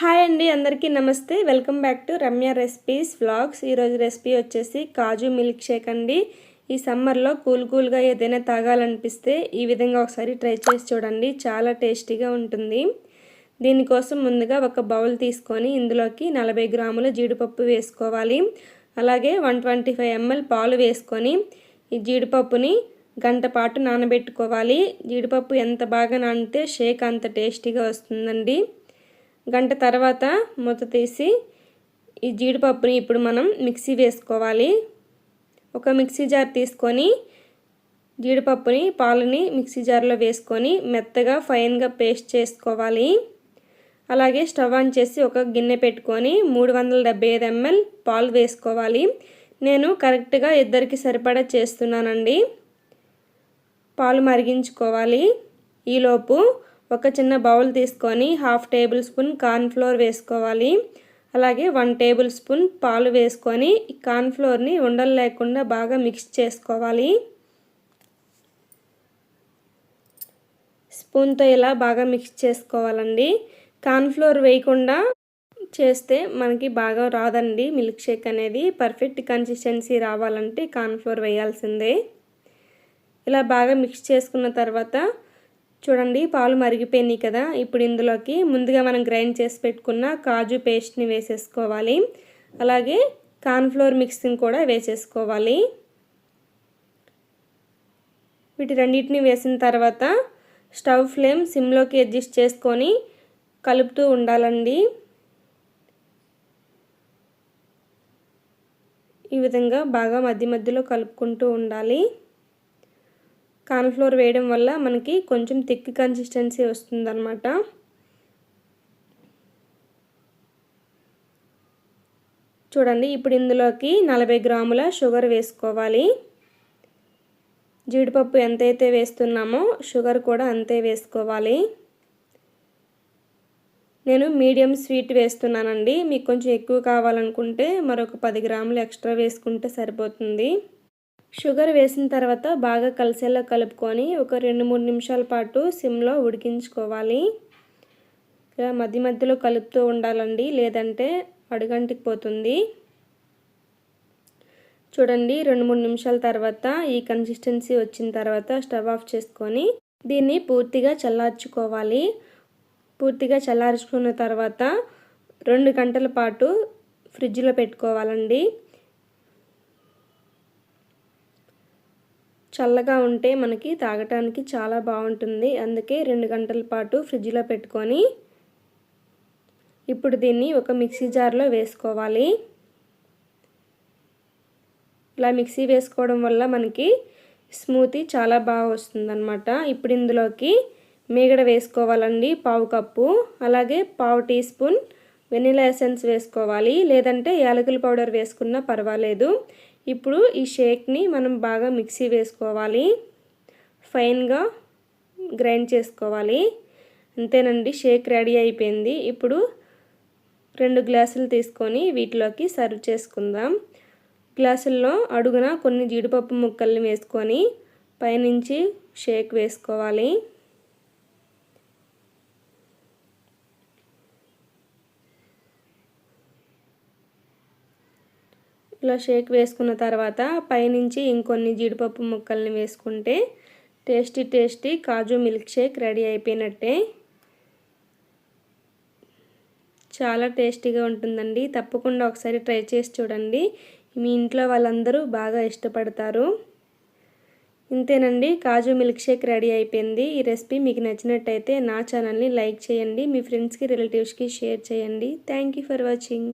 Hi అండి అందరికీ నమస్తే. Welcome back to Ramya recipes vlogs. ఈరోజు రెసిపీ వచ్చేసి కాజు మిల్క్ షేక్ అండి. ఈ సమ్మర్లో కూల్ కూల్గా ఏదైనా తాగాలనిపిస్తే ఈ విధంగా ఒకసారి ట్రై చేసి చూడండి. చాలా టేస్టీగా ఉంటుంది. దీనికోసం ముందుగా ఒక బౌల్ తీసుకొని ఇందులోకి నలభై గ్రాముల జీడిపప్పు వేసుకోవాలి. అలాగే వన్ ట్వంటీ ఫైవ్ ఎంఎల్ పాలు వేసుకొని ఈ జీడిపప్పుని గంట పాటు నానబెట్టుకోవాలి. జీడిపప్పు ఎంత బాగా నానితే షేక్ అంత టేస్టీగా వస్తుందండి. గంట తర్వాత మూత తీసి ఈ జీడిపప్పుని ఇప్పుడు మనం మిక్సీ వేసుకోవాలి. ఒక మిక్సీ జార్ తీసుకొని జీడిపప్పుని పాలని మిక్సీ జార్లో వేసుకొని మెత్తగా ఫైన్గా పేస్ట్ చేసుకోవాలి. అలాగే స్టవ్ ఆన్ చేసి ఒక గిన్నె పెట్టుకొని మూడు వందల డెబ్బై ఐదు ఎంఎల్ పాలు వేసుకోవాలి. నేను కరెక్ట్గా ఇద్దరికి సరిపడా చేస్తున్నానండి. పాలు మరిగించుకోవాలి. ఈలోపు ఒక చిన్న బౌల్ తీసుకొని హాఫ్ టేబుల్ స్పూన్ కార్న్ఫ్లోర్ వేసుకోవాలి. అలాగే వన్ టేబుల్ స్పూన్ పాలు వేసుకొని కార్న్ఫ్లోర్ని ఉండలు లేకుండా బాగా మిక్స్ చేసుకోవాలి. స్పూన్తో ఇలా బాగా మిక్స్ చేసుకోవాలండి. కార్న్ఫ్లోర్ వేయకుండా చేస్తే మనకి బాగా రాదండి మిల్క్ షేక్ అనేది. పర్ఫెక్ట్ కన్సిస్టెన్సీ రావాలంటే కార్న్ఫ్లోర్ వేయాల్సిందే. ఇలా బాగా మిక్స్ చేసుకున్న తర్వాత చూడండి పాలు మరిగిపోయినాయి కదా. ఇప్పుడు ఇందులోకి ముందుగా మనం గ్రైండ్ చేసి పెట్టుకున్న కాజు పేస్ట్ని వేసేసుకోవాలి. అలాగే కార్న్ఫ్లోర్ మిక్సింగ్ కూడా వేసేసుకోవాలి. వీటి రెండింటిని వేసిన తర్వాత స్టవ్ ఫ్లేమ్ సిమ్లోకి అడ్జస్ట్ చేసుకొని కలుపుతూ ఉండాలండి. ఈ విధంగా బాగా మధ్య మధ్యలో కలుపుకుంటూ ఉండాలి. కార్న్ఫ్లోర్ వేయడం వల్ల మనకి కొంచెం థిక్ కన్సిస్టెన్సీ వస్తుందన్నమాట. చూడండి ఇప్పుడు ఇందులోకి నలభై గ్రాముల షుగర్ వేసుకోవాలి. జీడిపప్పు ఎంతైతే వేస్తున్నామో షుగర్ కూడా అంతే వేసుకోవాలి. నేను మీడియం స్వీట్ వేస్తున్నానండి. మీకు కొంచెం ఎక్కువ కావాలనుకుంటే మరొక పది గ్రాములు ఎక్స్ట్రా వేసుకుంటే సరిపోతుంది. షుగర్ వేసిన తర్వాత బాగా కలిసేలా కలుపుకొని ఒక రెండు మూడు నిమిషాల పాటు సిమ్లో ఉడికించుకోవాలి. ఇలా మధ్య మధ్యలో కలుపుతూ ఉండాలండి లేదంటే అడుగంటికి పోతుంది. చూడండి రెండు మూడు నిమిషాల తర్వాత ఈ కన్సిస్టెన్సీ వచ్చిన తర్వాత స్టవ్ ఆఫ్ చేసుకొని దీన్ని పూర్తిగా చల్లార్చుకోవాలి. పూర్తిగా చల్లార్చుకున్న తర్వాత రెండు గంటల పాటు ఫ్రిడ్జ్లో పెట్టుకోవాలండి. చల్లగా ఉంటే మనకి తాగటానికి చాలా బాగుంటుంది. అందుకే రెండు గంటల పాటు ఫ్రిడ్జ్లో పెట్టుకొని ఇప్పుడు దీన్ని ఒక మిక్సీ జార్లో వేసుకోవాలి. ఇలా మిక్సీ వేసుకోవడం వల్ల మనకి స్మూతీ చాలా బాగా వస్తుందన్నమాట. ఇప్పుడు ఇందులోకి మీగడ వేసుకోవాలండి పావు కప్పు. అలాగే పావు టీ స్పూన్ వెనిలా ఎసెన్స్ వేసుకోవాలి. లేదంటే యాలకుల పౌడర్ వేసుకున్నా పర్వాలేదు. ఇప్పుడు ఈ షేక్ని మనం బాగా మిక్సీ వేసుకోవాలి. ఫైన్గా గ్రైండ్ చేసుకోవాలి. అంతేనండి షేక్ రెడీ అయిపోయింది. ఇప్పుడు రెండు గ్లాసులు తీసుకొని వీటిలోకి సర్వ్ చేసుకుందాం. గ్లాసుల్లో అడుగున కొన్ని జీడిపప్పు ముక్కల్ని వేసుకొని పైనుంచి షేక్ వేసుకోవాలి. ఇలా షేక్ వేసుకున్న తర్వాత పైనుంచి ఇంకొన్ని జీడిపప్పు ముక్కల్ని వేసుకుంటే tasty tasty kaju milk shake ready అయిపోయినట్టే. చాలా టేస్టీగా ఉంటుందండి. తప్పకుండా ఒకసారి ట్రై చేసి చూడండి. మీ ఇంట్లో వాళ్ళందరూ బాగా ఇష్టపడతారు. ఇంతేనండి. కాజు మిల్క్ షేక్ రెడీ అయిపోయింది. ఈ రెసిపీ మీకు నచ్చినట్టయితే నా ఛానల్ని లైక్ చేయండి. మీ ఫ్రెండ్స్కి రిలేటివ్స్కి షేర్ చేయండి. Thank for watching.